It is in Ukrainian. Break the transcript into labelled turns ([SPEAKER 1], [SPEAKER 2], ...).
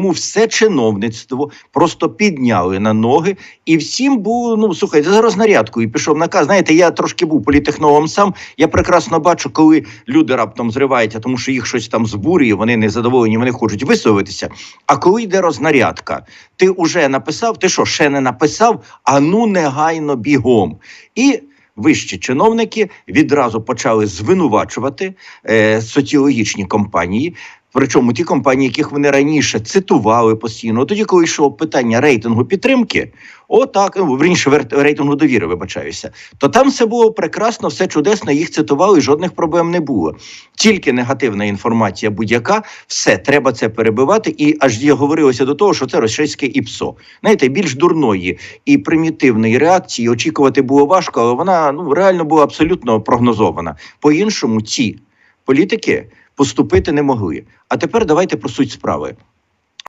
[SPEAKER 1] Тому все чиновництво просто підняли на ноги, і всім було, ну слухайте, за рознарядкою пішов наказ. Знаєте, я трошки був політехнологом сам. Я прекрасно бачу, коли люди раптом зриваються, тому що їх щось там збурює, вони не задоволені, вони хочуть висловитися. А коли йде рознарядка, ти вже написав, ти що, ще не написав? А ну негайно бігом. І вищі чиновники відразу почали звинувачувати е, соціологічні компанії. Причому ті компанії, яких вони раніше цитували постійно, тоді, коли йшло питання рейтингу підтримки, отак, ну, верніше вер- рейтингу довіри, вибачаюся, то там все було прекрасно, все чудесно, їх цитували, жодних проблем не було. Тільки негативна інформація будь-яка, все треба це перебивати. І аж є говорилося до того, що це російське ІПСО. Знаєте, більш дурної і примітивної реакції очікувати було важко, але вона ну реально була абсолютно прогнозована. По-іншому, ці політики поступити не могли. А тепер давайте про суть справи.